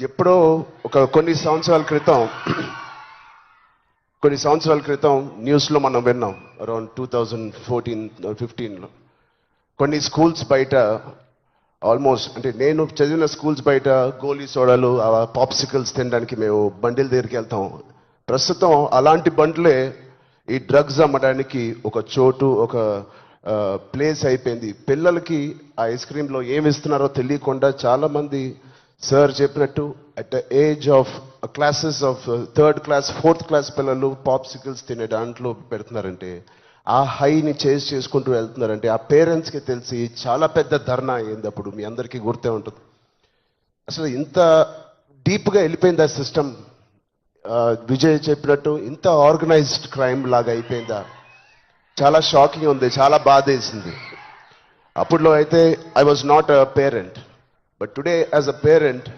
ఎప్పుడో ఒక కొన్ని సంవత్సరాల క్రితం కొన్ని సంవత్సరాల క్రితం న్యూస్లో మనం విన్నాం అరౌండ్ టూ థౌజండ్ ఫోర్టీన్ ఫిఫ్టీన్లో. కొన్ని స్కూల్స్ బయట ఆల్మోస్ట్ అంటే నేను చదివిన స్కూల్స్ బయట గోలీ సోడాలు పాప్సికల్స్ తినడానికి మేము బండిల దగ్గరికి వెళ్తాం. ప్రస్తుతం అలాంటి బండ్లే ఈ డ్రగ్స్ అమ్మడానికి ఒక చోటు ఒక ప్లేస్ అయిపోయింది. పిల్లలకి ఆ ఐస్ క్రీమ్లో ఏమి ఇస్తున్నారో తెలియకుండా చాలామంది సార్ చెప్పినట్టు at age of classes of third class fourth class పిల్లలు పాప్సికల్స్ తినే దాంట్లో పెడుతున్నారంటే ఆ హైని చేజ్ చేసుకుంటూ వెళ్తున్నారంటే ఆ పేరెంట్స్కి తెలిసి చాలా పెద్ద ధర్నా అయింది అప్పుడు మీ అందరికీ గుర్తే ఉంటుంది. అసలు ఇంత డీప్గా వెళ్ళిపోయింది ఆ సిస్టమ్ విజయ్ చెప్పినట్టు ఇంత ఆర్గనైజ్డ్ క్రైమ్ లాగా అయిపోయిందా? చాలా షాకింగ్ ఉంది చాలా బాధ వేసింది అప్పుడులో అయితే I was not a parent but today as a parent